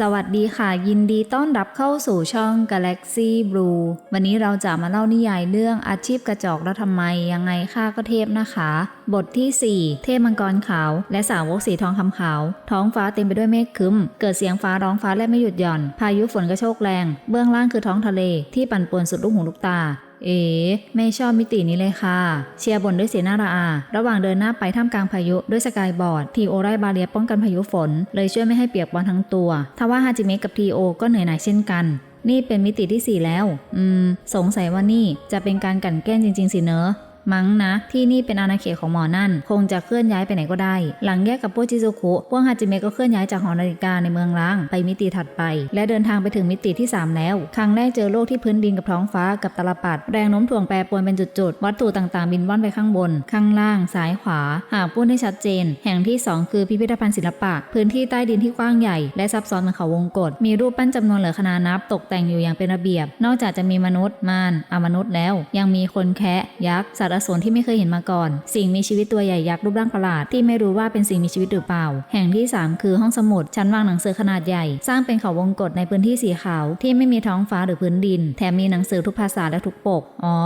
สวัสดีค่ะ ยินดีต้อนรับเข้าสู่ช่อง Galaxy Blue วันนี้เราจะมาเล่านิยายเรื่องอาชีพกระจอกแล้วทำไมยังไงค่าก็เทพนะคะ บทที่ 4 เทพมังกรขาวและสาวกสีทองคำขาว ท้องฟ้าเต็มไปด้วยเมฆครึ้ม เกิดเสียงฟ้าร้องฟ้าและไม่หยุดหย่อน พายุฝนกระโชกแรง เบื้องล่างคือท้องทะเลที่ปั่นป่วนสุดลูกหูลูกตา เอ๋ไม่ชอบมิตินี้เลยค่ะ เชียร์บ่นด้วยเสียงหน้าระอา ระหว่างเดินหน้าไปท่ามกลางพายุด้วยสกายบอร์ดทีโอไร้บาเรียป้องกันพายุฝน เลยช่วยไม่ให้เปียกปอนทั้งตัว ทว่าฮาจิเมะกับทีโอก็เหนื่อยหน่ายเช่นกัน นี่เป็นมิติที่ 4 แล้ว อืม สงสัยว่านี่จะเป็นการกั่นแกล้งจริง ๆ สิเนอะ มั้งนะ ที่นี่เป็นอาณาเขตของหมอนั่น คงจะเคลื่อนย้ายไปไหนก็ได้ หลังแยกกับพวกจิซุคุพวกฮาจิเมะก็เคลื่อนย้ายจากหอนาฬิกาในเมืองล้างไปมิติถัดไป และเดินทางไปถึงมิติที่ 3 แล้ว ครั้งแรกเจอโลกที่พื้นดินกับท้องฟ้ากับตลปัดแรงโน้มถ่วงแปรปรวนเป็นจุดๆวัตถุต่างๆบินว่อนไปข้างบน ข้างล่าง ซ้ายขวา หากพูดได้ชัดเจน แห่งที่ 2 คือพิพิธภัณฑ์ศิลปะ พื้นที่ใต้ดินที่กว้างใหญ่ และซับซ้อนเหมือนเขาวงกฏมีรูปปั้นจำนวนเหลือขนานับ ตกแต่งอยู่อย่างเป็นระเบียบ นอกจากจะมีมนุษย์มารอมนุษย์แล้ว ยังมีคนแคะยักษ์สัตว์อสูรที่ไม่เคยเห็นมาก่อน สิ่งมีชีวิตตัวใหญ่ยักษ์รูปร่างประหลาดที่ไม่รู้ว่าเป็นสิ่งมีชีวิตหรือเปล่า แห่งที่ 3 คือห้องสมุดชั้นวางหนังสือขนาดใหญ่ สร้างเป็นเขาวงกฏในพื้นที่สีขาวที่ไม่มีท้องฟ้าหรือพื้นดิน แถมมีหนังสือทุกภาษาและทุกปก อ๋อ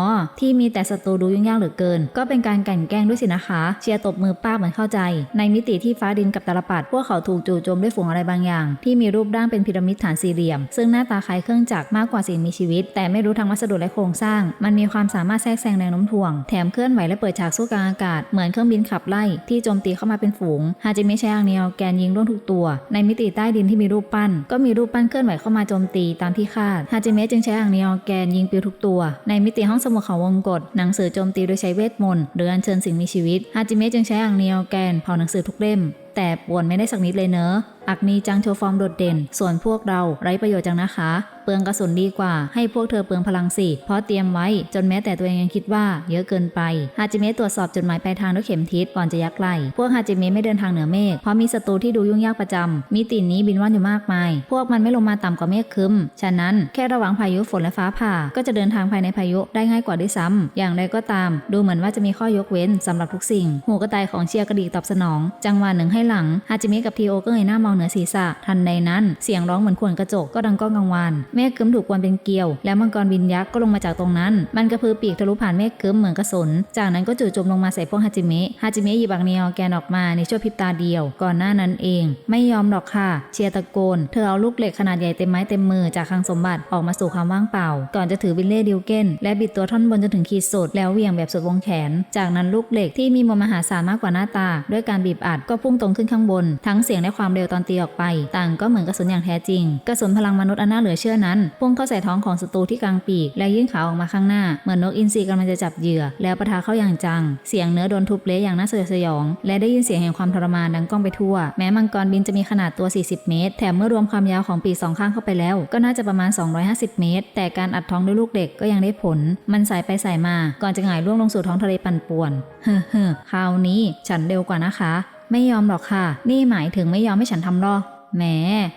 ที่มีแต่ศัตรูดูยุ่งยากเหลือเกิน ก็เป็นการกลั่นแกล้งด้วยสินะคะ เชียร์ตบมือป้าเหมือนเข้าใจ ในมิติที่ฟ้าดินกับตาลปัดพวกเขาถูกจู่โจมด้วยฝูงอะไรบางอย่าง ที่มีรูปร่างเป็นพีระมิดฐานสี่เหลี่ยม ซึ่งหน้าตาคล้ายเครื่องจักรมากกว่าสิ่งมีชีวิต แต่ไม่รู้ทางวัสดุและโครงสร้าง มันมีความสามารถแทรกแซงแรงโน้มถ่วง แถมเคลื่อนไหวและเปิดฉากสู้กลางอากาศ เหมือนเครื่องบินขับไล่ที่โจมตีเข้ามาเป็นฝูง ฮาจิเมะใช้อังเนียวแกนยิงร่วงทุกตัว ในมิติใต้ดินที่มีรูปปั้น ก็มีรูปปั้นเคลื่อนไหวเข้ามาโจมตีตามที่คาด ฮาจิเมะจึงใช้อังเนียวแกนยิงปิวทุกตัว ในมิติห้องสมุดเขาวงกฏหนังสือโจมตีโดยใช้เวทมนต์หรืออัญเชิญสิ่งมีชีวิต ฮาจิเมะจึงใช้อังเนียวแกนเผาหนังสือทุกเล่มแต่ป่วนไม่ได้สักนิดเลยเนอะ อักนีจังโชว์ฟอร์มโดดเด่น ส่วนพวกเราไร้ประโยชน์จังนะคะ เปลืองกระสุนดีกว่า ให้พวกเธอเปลืองพลังสิเพราะเตรียมไว้ จนแม้แต่ตัวเองยังคิดว่าเยอะเกินไปฮาจิเมะตรวจสอบจุดหมายปลายทางด้วยเข็มทิศก่อนจะยักไหลพวกฮาจิเมะไม่เดินทางเหนือเมฆเพราะมีศัตรูที่ดูยุ่งยากประจำมีตินนี้บินว่อนอยู่มากมาย พวกมันไม่ลงมาต่ำกว่าเมฆครึ้มฉะนั้นแค่ระวังพายุฝนและฟ้าผ่า ก็จะเดินทางภายในพายุได้ง่ายกว่าด้วยซ้ำอย่างไรก็ตาม ดูเหมือนว่าจะมีข้อยกเว้นสำหรับทุกสิ่ง หูกระต่ายของเชียร์กระดีกตอบสนอง จังหวะหนึ่งให้หลังฮาจิเมะกับทีโอก็เงยหน้ามองเหนือศีรษะ ทันใดนั้นเสียงร้องเหมือนขวนกระจกก็ดังก้องกังวานเมฆครึ้มถูกกวนเป็นเกลียว แล้วมังกรบินยักษ์ก็ลงมาจากตรงนั้น มันกระพือปีกทะลุผ่านเมฆครึ้มเหมือนกระสุนจากนั้นก็จู่โจมลงมาใส่พวกฮาจิเมะฮาจิเมะหยิบอักเนียแกนออกมาในชั่วพริบตาเดียว ก่อนหน้านั้นเอง ไม่ยอมหรอกค่ะ เชียร์ตะโกน เธอเอาลูกเหล็กขนาดใหญ่เต็มไม้เต็มมือจากคลังสมบัติออกมาสู่ความว่างเปล่า ก่อนจะถือบิลเล่ดิวเกนและบิดตัวท่อนบนจนถึงขีดสุดแล้วเหวี่ยงแบบสุดวงแขน จากนั้นลูกเหล็กที่มีมวลมหาศาลมากกว่าหน้าตา ด้วยการบีบอัดก็พุ่งตรงขึ้นข้างบน ทั้งเสียงและความเร็วตอนตีออกไป ต่างก็เหมือนกระสุนอย่างแท้จริง กระสุนพลังมนุษย์อันน่าเหลือเชื่อนั้นพุ่งเข้าใส่ท้องของศัตรูที่กลางปีก และยื่นขาออกมาข้างหน้า เหมือนนกอินทรีกำลังจะจับเหยื่อ แล้วปะทะเข้าอย่างจัง เสียงเนื้อโดนทุบเละอย่างน่าสยดสยอง และได้ยินเสียงแห่งความทรมานดังก้องไปทั่ว แม้มังกรบินจะมีขนาดตัว 40 เมตร แถมเมื่อรวมความยาวของปีกสองข้างเข้าไปแล้ว ก็น่าจะประมาณ 250 เมตร แต่การอัดท้องด้วยลูกเด็กก็ยังได้ผล มันสายไปสายมา ก่อนจะหงายล่วงลงสู่ท้องทะเลปั่นป่วน เฮ้อเฮ้อคราวนี้ฉันเร็วกว่านะคะ ไม่ยอมหรอกค่ะ นี่หมายถึงไม่ยอมให้ฉันทำหรอกแหม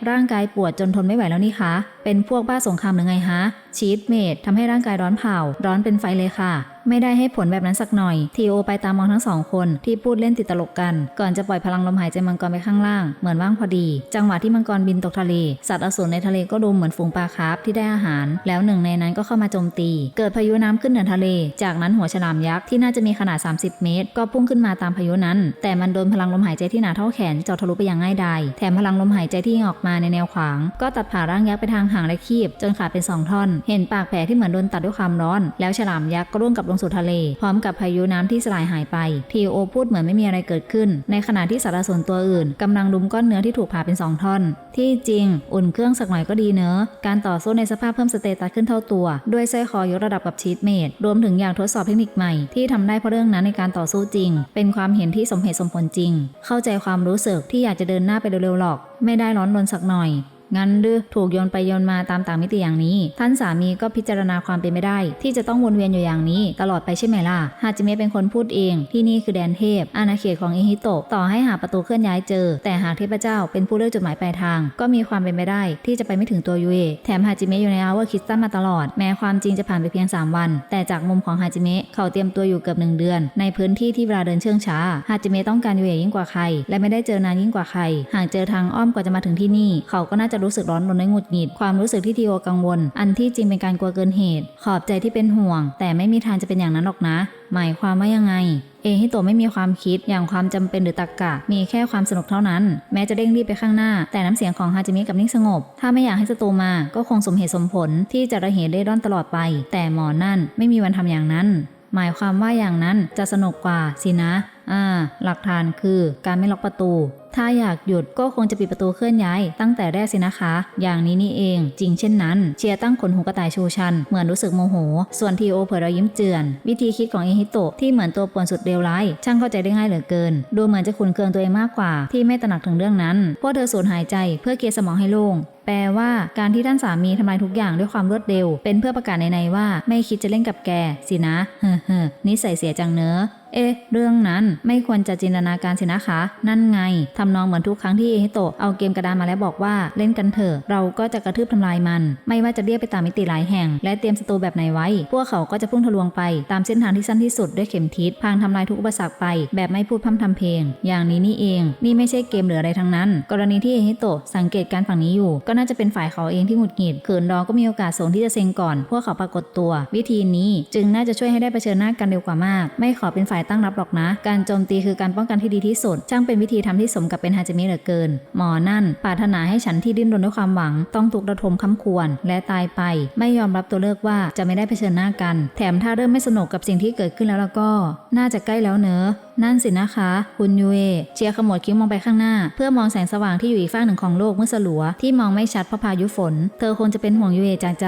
ร่างกายปวดจนทนไม่ไหวแล้วนี่คะ เป็นพวกบ้าสงครามหรือไงฮะ ชีตเมดทำให้ร่างกายร้อนเผา ร้อนเป็นไฟเลยค่ะ ไม่ได้ให้ผลแบบนั้นสักหน่อย ทีโอไปตามมองทั้งสองคนที่พูดเล่นติดตลกกัน ก่อนจะปล่อยพลังลมหายใจมังกรไปข้างล่าง เหมือนว่างพอดี จังหวะที่มังกรบินตกทะเล สัตว์อสูรในทะเลก็ดูเหมือนฝูงปลาคาร์ฟที่ได้อาหาร แล้วหนึ่งในนั้นก็เข้ามาโจมตี เกิดพายุน้ำขึ้นเหนือทะเล จากนั้นหัวฉลามยักษ์ที่น่าจะมีขนาด 30 เมตร ก็พุ่งขึ้นมาตามพายุนั้น แต่มันโดนพลังลมหายใจที่หนาเท่าแขนเจาะทะลุไปอย่างง่ายดายแถมพลังลมหายใจที่ออกมาในแนวขวาง ก็ตัดผ่าร่างยักษ์ไปทางหางและคีบ จนขาดเป็นสองท่อน เห็นปากแผลที่เหมือนโดนตัดด้วยความร้อน แล้วฉลามยักษ์ก็ร่วงกับลงสู่ทะเล พร้อมกับพายุน้ำที่สลายหายไป ทีโอพูดเหมือนไม่มีอะไรเกิดขึ้น ในขณะที่สารสนตัวอื่นกำลังดุมก้อนเนื้อที่ถูกผ่าเป็นสองท่อน ที่จริง อุ่นเครื่องสักหน่อยก็ดีเนอะการต่อสู้ในสภาพเพิ่มสเตตัสขึ้นเท่าตัว ด้วยสร้อยคอยกระดับกับชีตเมดรวมถึงอยากทดสอบเทคนิคใหม่ที่ทำได้เพราะเรื่องนั้นในการต่อสู้จริง เป็นความเห็นที่สมเหตุสมผลจริง เข้าใจความรู้สึกที่อยากจะเดินหน้าไปเร็วๆหรอก ไม่ได้ร้อนรนสักหน่อย งั้นดื้อถูกโยนไปโยนมาตามต่างมิติอย่างนี้ ท่านสามีก็พิจารณาความเป็นไม่ได้ ที่จะต้องวนเวียนอยู่อย่างนี้ ตลอดไปใช่ไหมล่ะฮาจิเมะเป็นคนพูดเอง ที่นี่คือแดนเทพ อาณาเขตของเอฮิโตะต่อให้หาประตูเคลื่อนย้ายเจอ แต่หากเทพเจ้าเป็นผู้เลือกจุดหมายปลายทาง ก็มีความเป็นไปได้ที่จะไปไม่ถึงตัวยูเอแถมฮาจิเมะอยู่ในอาเวอร์คิสตันมาตลอด แม้ความจริงจะผ่านไปเพียง 3 วัน แต่จากมุมของฮาจิเมะเขาเตรียมตัวอยู่เกือบหนึ่งเดือน ในพื้นที่ที่เวลาเดินเชื่องช้าฮาจิเมะต้องการยูเอยิ่งกว่าใคร และไม่ได้เจอนานยิ่งกว่าใคร หากเจอทางอ้อมกว่าจะมาถึงที่นี่ เขาก็น่าจะรู้สึกร้อนรนและหงุดหงิด ความรู้สึกที่ทีโอกังวล อันที่จริงเป็นการกลัวเกินเหตุ ขอบใจที่เป็นห่วง แต่ไม่มีทางจะเป็นอย่างนั้นหรอกนะ หมายความว่ายังไงเอฮิโตะไม่มีความคิดอย่างความจำเป็นหรือตรรกะ มีแค่ความสนุกเท่านั้น แม้จะเร่งรีบไปข้างหน้า แต่น้ำเสียงของฮาจิมิกับนิ่งสงบ ถ้าไม่อยากให้ศัตรูมาก็คงสมเหตุสมผลที่จะระเหเร่ร่อนตลอดไป แต่หมอนั่นไม่มีวันทำอย่างนั้น หมายความว่าอย่างนั้นจะสนุกกว่าสินะ อ่า หลักฐานคือการไม่ล็อกประตู ถ้าอยากหยุดก็คงจะปิดประตูเคลื่อนย้าย ตั้งแต่แรกสินะคะ อย่างนี้นี่เอง จริงเช่นนั้น เชียร์ตั้งขนหูกระต่ายชูชัน เหมือนรู้สึกโมโห ส่วนทีโอเผยรอยยิ้มเจือน วิธีคิดของเอฮิโตะที่เหมือนตัวป่วนสุดเลวร้ายช่างเข้าใจได้ง่ายเหลือเกิน ดูเหมือนจะขุนเคืองตัวเองมากกว่า ที่ไม่ตระหนักถึงเรื่องนั้นพวกเธอสูญหายใจเพื่อเคลียร์สมองให้โล่งแปลว่าการที่ท่านสามีทำลายทุกอย่างด้วยความรวดเร็ว เป็นเพื่อประกาศในๆว่า ไม่คิดจะเล่นกับแก สินะ เฮ้อเฮ้อนิสัยเสียจังเนอะเอ๊ะ เรื่องนั้นไม่ควรจะจินตนาการสินะคะ นั่นไงททำนองเหมือนทุกครั้งที่เอฮิโตะเอาเกมกระดานมาแล้วบอกว่าเล่นกันเถอะเราก็จะกระทืบทำลายมัน ไม่ว่าจะเรียกไปตามมิติหลายแห่ง และเตรียมศัตรูแบบไหนไว้ พวกเขาก็จะพุ่งทะลวงไปตามเส้นทางที่สั้นที่สุดด้วยเข็มทิศพางทำลายทุกอุปสรรคไป แบบไม่พูดพร่ำทำเพลง อย่างนี้นี่เอง นี่ไม่ใช่เกมหรืออะไรทั้งนั้น กรณีที่เอฮิโตะสังเกตการฝั่งนี้อยู่ ก็น่าจะเป็นฝ่ายเขาเองที่หงุดหงิดเขินรอก็มีโอกาสสูงที่จะเซ็งก่อน พวกเขาปรากฏตัว วิธีนี้จึงน่าจะช่วยให้ได้เผชิญหน้ากันเร็วกว่ามาก ไม่ขอเป็นฝ่ายตั้งรับหรอกนะ การโจมตีคือการป้องกันที่ดีที่สุดช่างเป็นวิธีทำที่สมกับเป็นฮาจิมิเหลือเกิน หมอนั่นปรารถนาให้ฉันที่ดิ้นรนด้วยความหวัง ต้องถูกระทมค้ำควรและตายไป ไม่ยอมรับตัวเลือกว่าจะไม่ได้เผชิญหน้ากัน แถมถ้าเริ่มไม่สนุกกับสิ่งที่เกิดขึ้นแล้วแล้วก็ น่าจะใกล้แล้วเนอะนั่นสินะคะคุณยูเอเชียขมวดคิ้วมองไปข้างหน้า เพื่อมองแสงสว่างที่อยู่อีกฝั่งหนึ่งของโลกเมื่อสลัว ที่มองไม่ชัดเพราะพายุฝน เธอคงจะเป็นห่วงยูเอจากใจ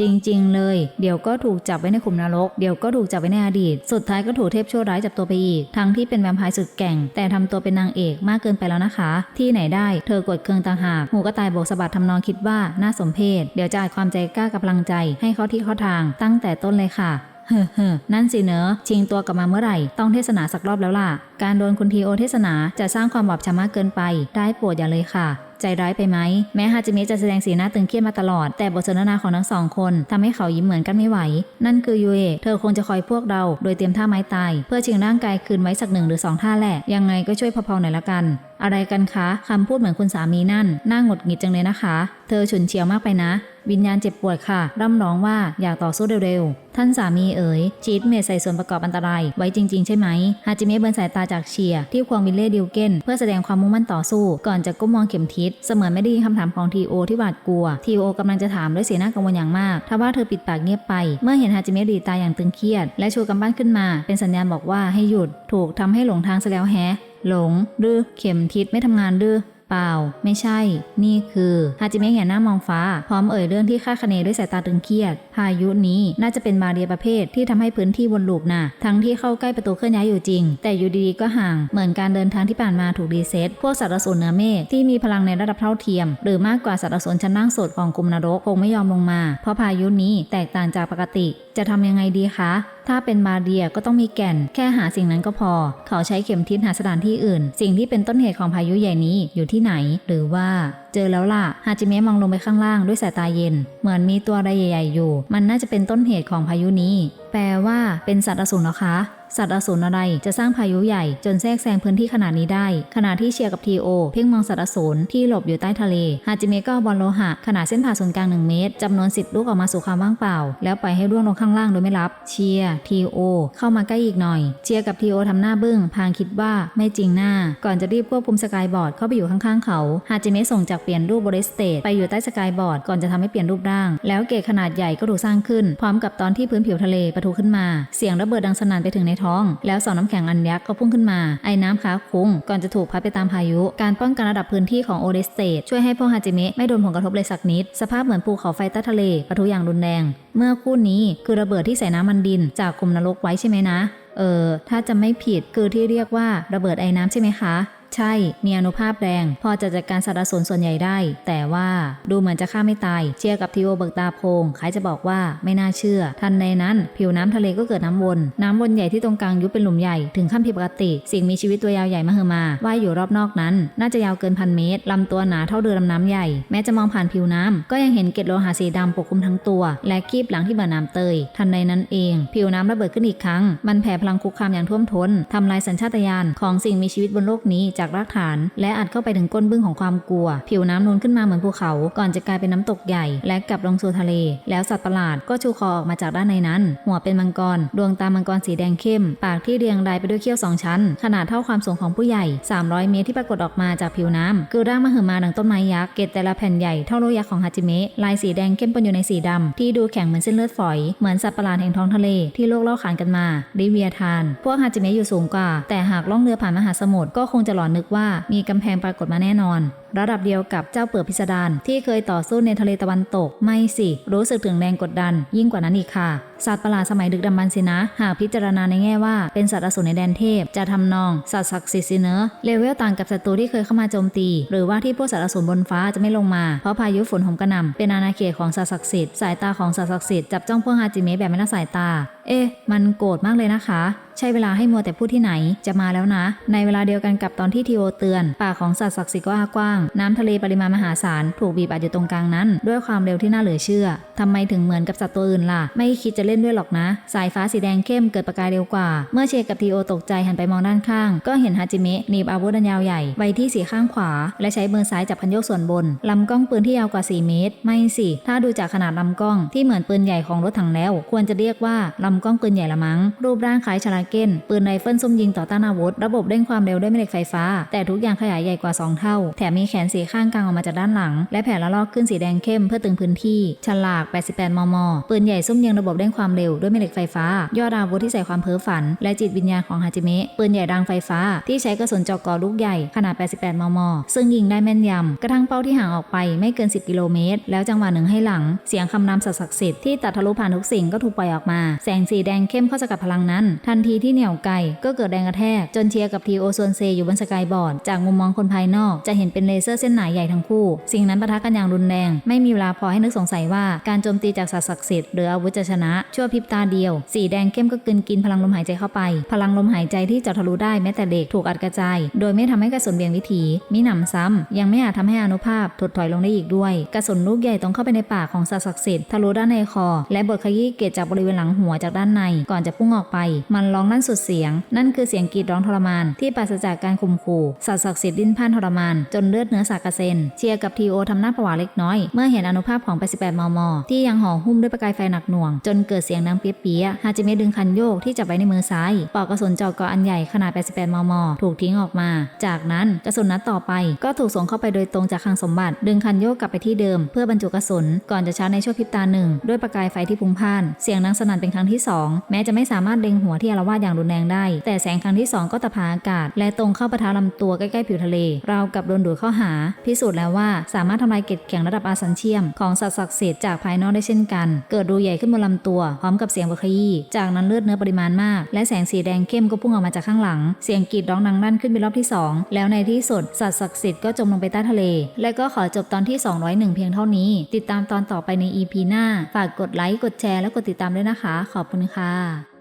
จริง ๆ เลย เดี๋ยวก็ถูกจับไว้ในขุมนรก เดี๋ยวก็ถูกจับไว้ในอดีต สุดท้ายก็ถูกเทพชั่วร้ายจับตัวไปอีก ทั้งที่เป็นแวมไพร์สุดแก่ง แต่ทำตัวเป็นนางเอกมากเกินไปแล้วนะคะ ที่ไหนได้ เธอกดเครื่องต่างหากหูก็ตายโบกสะบัดทำนองคิดว่าน่าสมเพชเดี๋ยวจะอาจความใจกล้ากับพลังใจ ให้เขาที่เข้าทาง ตั้งแต่ต้นเลยค่ะ เฮ้อเฮ้อนั่นสิเนอะชิงตัวกลับมาเมื่อไหร่ ต้องเทศนาสักรอบแล้วล่ะ การโดนคุณทีโอเทศนาจะสร้างความบอบช้ำมากเกินไป ได้โปรดอย่าเลยค่ะ ใจร้ายไปไหม แม้ฮาจิมิจะแสดงสีหน้าตึงเครียดมาตลอด แต่บทสนทนาของทั้งสองคนทำให้เขายิ้มเหมือนกันไม่ไหว นั่นคือยูเอเธอคงจะคอยพวกเรา โดยเตรียมท่าไม้ตาย เพื่อชิงร่างกายคืนไว้สักหนึ่งหรือสองท่าแหละ ยังไงก็ช่วยพอๆหน่อยละกันอะไรกันคะ คำพูดเหมือนคุณสามีนั่น น่าหงุดหงิดจังเลยนะคะ เธอฉุนเฉียวมากไปนะ วิญญาณเจ็บปวดค่ะ ร่ำร้องว่าอยากต่อสู้เร็วๆ ท่านสามีเอ๋ยชีตเมดใส่ส่วนประกอบอันตราย ไว้จริง ๆ ใช่ไหมฮาจิเมะเบินสายตาจากเชียที่ควงวิลเล่ดิวเกนเพื่อแสดงความมุ่งมั่นต่อสู้ ก่อนจะก้มมองเข็มทิศเสมือนไม่ได้ยินคำถามของทีโอที่หวาดกลัวทีโอกำลังจะถามด้วยสีหน้ากังวลอย่างมากทว่าเธอปิดปากเงียบไป เมื่อเห็นฮาจิเมะดีตาอย่างตึงเครียด และชูกำปั้นขึ้นมา เป็นสัญญาณบอกว่าให้หยุด ถูกทำให้หลงทางซะแล้วแฮะหลงหรือเข็มทิศไม่ทำงานหรือ ปล่า ไม่ใช่ นี่คือฮาจิเมะแหงหน้ามองฟ้า พร้อมเอ่ยเรื่องที่คาดคะเนด้วยสายตาตึงเครียด พายุนี้น่าจะเป็นบาเรียประเภทที่ทำให้พื้นที่วนลูปน่ะ ทั้งที่เข้าใกล้ประตูเคลื่อนย้ายอยู่จริง แต่อยู่ดีๆก็ห่าง เหมือนการเดินทางที่ผ่านมาถูกรีเซ็ตพวกสัตว์สูรเหนือเมฆที่มีพลังในระดับเท่าเทียม หรือมากกว่าสัตว์สูรชั้นล่างสุดของกลุ่มนรกคงไม่ยอมลงมา เพราะพายุนี้แตกต่างจากปกติ จะทำยังไงดีคะ ถ้าเป็นมาเดียก็ต้องมีแก่น แค่หาสิ่งนั้นก็พอ เขาใช้เข็มทิศหาสถานที่อื่น สิ่งที่เป็นต้นเหตุของพายุใหญ่นี้อยู่ที่ไหน หรือว่าเจอแล้วล่ะ ฮาจิเมะมองลงไปข้างล่างด้วยสายตาเย็น เหมือนมีตัวอะไรใหญ่ ๆ อยู่ มันน่าจะเป็นต้นเหตุของพายุนี้ แปลว่าเป็นสัตว์อสูรเหรอคะ สัตว์อสูรอะไรจะสร้างพายุใหญ่จนแทรกแซงพื้นที่ขนาดนี้ได้ ขณะที่เชียร์กับทีโอเพ่งมองสัตว์อสูรที่หลบอยู่ใต้ทะเลฮาจิเมะก็บอลโลหะ ขนาดเส้นผ่าศูนย์กลาง1เมตรจำนวน10ลูกออกมาสู่ความว่างเปล่า แล้วปล่อยให้ร่วงลงข้างล่างโดยไม่รับ เชียร์ทีโอเข้ามาใกล้อีกหน่อย เชียร์กับทีโอทำหน้าบึ้งพางคิดว่าไม่จริงหน้า ก่อนจะรีบควบคุมสกายบอร์ดเข้าไปอยู่ข้างๆเขาฮาจิเมะส่งจากเปลี่ยนรูปบริสเตทไปอยู่ใต้สกายบอร์ดก่อนจะทำให้เปลี่ยนรูปร่าง แล้วเกตขนาดใหญ่ก็ถูกสร้างขึ้น พร้อมกับตอนที่พื้นผิวทะเลปะทุขึ้นมาเสียงระเบิดดังสนั่นไปถึงในทอง แล้วเสาน้ำแข็งอันยักษ์ก็พุ่งขึ้นมา ไอ้น้ำค้าคุ้ง ก่อนจะถูกพัดไปตามพายุ การป้องกันระดับพื้นที่ของโอเดสเตช่วยให้พวกฮาจิเมะไม่โดนผลกระทบเลยสักนิด สภาพเหมือนภูเขาไฟใต้ทะเลปะทุอย่างรุนแรง เมื่อคู่นี้คือระเบิดที่ใส่น้ำมันดิน จากคุมนรกไว้ใช่ไหมนะ เออ ถ้าจะไม่ผิดคือที่เรียกว่าระเบิดไอ้น้ำใช่ไหมคะ ใช่ มีอนุภาพแรง พอจะจัดการสัตว์อสูรส่วนใหญ่ได้ แต่ว่าดูเหมือนจะฆ่าไม่ตาย เชียร์กับทีโอเบิกตาโพงคล้ายจะบอกว่าไม่น่าเชื่อ ทันในนั้น ผิวน้ำทะเลก็เกิดน้ำวน น้ำวนใหญ่ที่ตรงกลางยุบเป็นหลุมใหญ่ถึงขั้นผิดปกติ สิ่งมีชีวิตตัวยาวใหญ่มหึมาว่ายอยู่รอบนอกนั้น น่าจะยาวเกินพันเมตรลำตัวหนาเท่าเรือลำน้ำใหญ่ แม้จะมองผ่านผิวน้ำก็ยังเห็นเกล็ดโลหะสีดำปกคลุมทั้งตัว และคีบหลังที่เหมือนน้ำเตย ทันในนั้นเอง ผิวน้ำระเบิดขึ้นอีกครั้ง มันแผ่พลังคุกคามอย่างท่วมท้นทำลายสัญชาตญาณของสิ่งมีชีวิตบนโลกนี้จากจากรากฐาน และอัดเข้าไปถึงก้นบึ้งของความกลัว ผิวน้ำนูนขึ้นมาเหมือนภูเขา ก่อนจะกลายเป็นน้ำตกใหญ่ และกลับลงสู่ทะเล แล้วสัตว์ประหลาดก็ชูคอออกมาจากด้านในนั้น หัวเป็นมังกร ดวงตามังกรสีแดงเข้ม ปากที่เรียงรายไปด้วยเขี้ยวสองชั้น ขนาดเท่าความสูงของผู้ใหญ่ 300 เมตรที่ปรากฏออกมาจากผิวน้ำคือร่างมหึมาดังต้นไม้ยักษ์เกล็ดแต่ละแผ่นใหญ่เท่าโลยักษ์ของฮาจิเมะลายสีแดงเข้มปนอยู่ในสีดำที่ดูแข็งเหมือนเส้นเลือดฝอยเหมือนสัตว์ประหลาดแห่งท้องทะเลที่โลกเล่าขานกันมาลิเวียทาน พวกฮาจิเมะอยู่สูงกว่า แต่หากล่องเรือผ่านมหาสมุทรก็คงจะลอนนึกว่ามีกำแพงปรากฏมาแน่นอน ระดับเดียวกับเจ้าเปิดพิสดารที่เคยต่อสู้ในทะเลตะวันตก ไม่สิ รู้สึกถึงแรงกดดัน ยิ่งกว่านั้นอีกค่ะ สัตว์ประหลาดสมัยดึกดำบรรพ์สินะ หากพิจารณาในแง่ว่าเป็นสัตว์อสูรในแดนเทพ จะทำนองสัตว์ศักดิ์สิทธิ์สิเนอเลเวลต่างกับศัตรูที่เคยเข้ามาโจมตี หรือว่าที่พวกสัตว์อสูรบนฟ้าจะไม่ลงมา เพราะพายุฝนหมกระหน่ำเป็นอาณาเขตของสัตว์ศักดิ์สิทธิ์สายตาของสัตว์ศักดิ์สิทธิ์จับจ้องพวกฮาจิเมะแบบไม่ละสายตา เอ๊ะ มันโกรธมากเลยนะคะใช่เวลาให้มัวแต่พูดที่ไหนจะมาแล้วนะ ในเวลาเดียวกันกับตอนที่ทีโอเตือนปากของสัตว์ศักดิ์สิทธิ์ก็อ้ากว้างน้ำทะเลปริมาณมหาศาลถูกบีบอัดอยู่ตรงกลางนั้น ด้วยความเร็วที่น่าเหลือเชื่อทำไมถึงเหมือนกับสัตว์ตัวอื่นล่ะ ไม่คิดจะเล่นด้วยหรอกนะ สายฟ้าสีแดงเข้มเกิดประกายเร็วกว่า เมื่อเชกับทีโอตกใจหันไปมองด้านข้าง ก็เห็นฮาจิเมะหนีบอาวุธอันยาวใหญ่ไว้ที่สีข้างขวา และใช้มือซ้ายจับพันโยกส่วนบนลำกล้องปืนที่ยาวกว่า 4 เมตร ไม่สิ ถ้าดูจากขนาดลำกล้องที่เหมือนปืนใหญ่ของรถถังแล้ว ควรจะเรียกว่าลำกล้องปืนใหญ่ละมั้ง รูปร่างคล้ายชาลาเก้น ปืนไรเฟิลซุ่มยิงต่อต้านอาวุธ ระบบเร่งความเร็วด้วยแม่เหล็กไฟฟ้า แต่ทุกอย่างขยายใหญ่กว่า 2 เท่า แถมมีแขนสีข้างกลางออกมาจากด้านหลัง และแผ่ละลอกขึ้นสีแดงเข้มเพื่อตึงพื้นที่ ฉลาก 88 มม ปืนใหญ่ซุ่มยิงระบบเร่งความเร็วด้วยแม่เหล็กไฟฟ้า ยอดอาวุธที่ใส่ความเพ้อฝัน และจิตวิญญาณของฮาจิเมะ ปืนใหญ่รางไฟฟ้า ที่ใช้กระสุนเจาะกอลูกใหญ่ขนาด 88 มม ซึ่งยิงได้แม่นยำ กระทั่งเป้าที่ห่างออกไปไม่เกิน 10 กิโลเมตร แล้วจังหวะหนึ่งให้หลัง เสียงคำนำสัตว์ศักดิ์สิทธิ์ที่ตัดทะลุผ่านทุกสิ่งก็ถูกปล่อยออกมา แสงสีแดงเข้มเข้าสกัดพลังนั้น ทันทีที่เหนี่ยวไกก็เกิดแรงกระแทกจนเชียร์กับทีโอซวนเซอยู่บนสกายบอร์ดจากมุมมองคนภายนอกจะเห็นเป็นเลเซอร์เส้นหนาใหญ่ทั้งคู่ สิ่งนั้นปะทะกันอย่างรุนแรง ไม่มีเวลาพอให้นึกสงสัยว่าการโจมตีจากสัตว์ศักดิ์สิทธิ์หรืออาวุธจะชนะ ชั่วพริบตาเดียว สีแดงเข้มก็กลืนกินพลังลมหายใจเข้าไป พลังลมหายใจที่เจาะทะลุได้แม้แต่เด็กถูกอัดกระจาย โดยไม่ทำให้กระสุนเบี่ยงวิถีมิหนำซ้ำยังไม่อาจทำให้อานุภาพถดถอยลงได้อีกด้วย กระสุนลูกใหญ่ตรงเข้าไปในปากของสัตว์ศักดิ์สิทธิ์ทะลุด้านในคอ และบดขยี้เกล็ดจากบริเวณหลังหัวจากด้านใน ก่อนจะพุ่งออกไป มันร้องลั่นสุดเสียง นั่นคือเสียงกรีดร้องทรมานที่ปราศจากการข่มขู่สัตว์ศักดิ์สิทธิ์ดิ้นพ่านทรมานจนเลือดเนื้อสากกระเซนเชียร์กับทีโอทำหน้าผวาเล็กน้อย เมื่อเห็นอนุภาพของ 88 มม ที่ยังห่อหุ้มด้วยประกายไฟหนักหน่วง จนเกิดเสียงดังเปี้ยๆฮาจิเมะดึงคันโยกที่จับไว้ในมือซ้าย ปอกกระสุนเจาะกาะอันใหญ่ขนาด 88 มม ถูกทิ้งออกมา จากนั้นกระสุนนัดต่อไป ก็ถูกส่งเข้าไปโดยตรงจากคลังสมบัติ ดึงคันโยกกลับไปที่เดิม เพื่อบรรจุกระสุน ก่อนจะชาร์จในช่วงพริบตาหนึ่งด้วยประกายไฟที่พุ่งพ่าน เสียงดังสนั่นเป็นครั้งที่สองแม้จะไม่สามารถเล็งหัวที่อาละวาดอย่างรุนแรงได้ แต่แสงครั้งที่สองก็ตะพาอากาศ และตรงเข้าปะทะลำตัวใกล้ๆผิวทะเล ราวกับโดนดูดเข้าหา พิสูจน์แล้วว่าสามารถทำลายเกล็ดแข็งระดับอาสันเชียม ของสัตว์ศักดิ์สิทธิ์จากภายนอกได้เช่นกัน เกิดรูใหญ่ขึ้นบนลำตัว พร้อมกับเสียงบดขยี้จากนั้นเลือดเนื้อปริมาณมาก และแสงสีแดงเข้มก็พุ่งออกมาจากข้างหลัง เสียงกรีดร้องดังลั่นขึ้นเป็นรอบที่สองแล้วในที่สุดสัตว์ศักดิ์สิทธิ์ก็จมลงไปใต้ทะเล และก็ขอจบตอนที่ 201 เพียงเท่านี้ ติดตามตอนต่อไปใน EP หน้า ฝากกดไลค์ กดแชร์ และกดติดตามด้วยนะคะ ขอบคุณค่ะ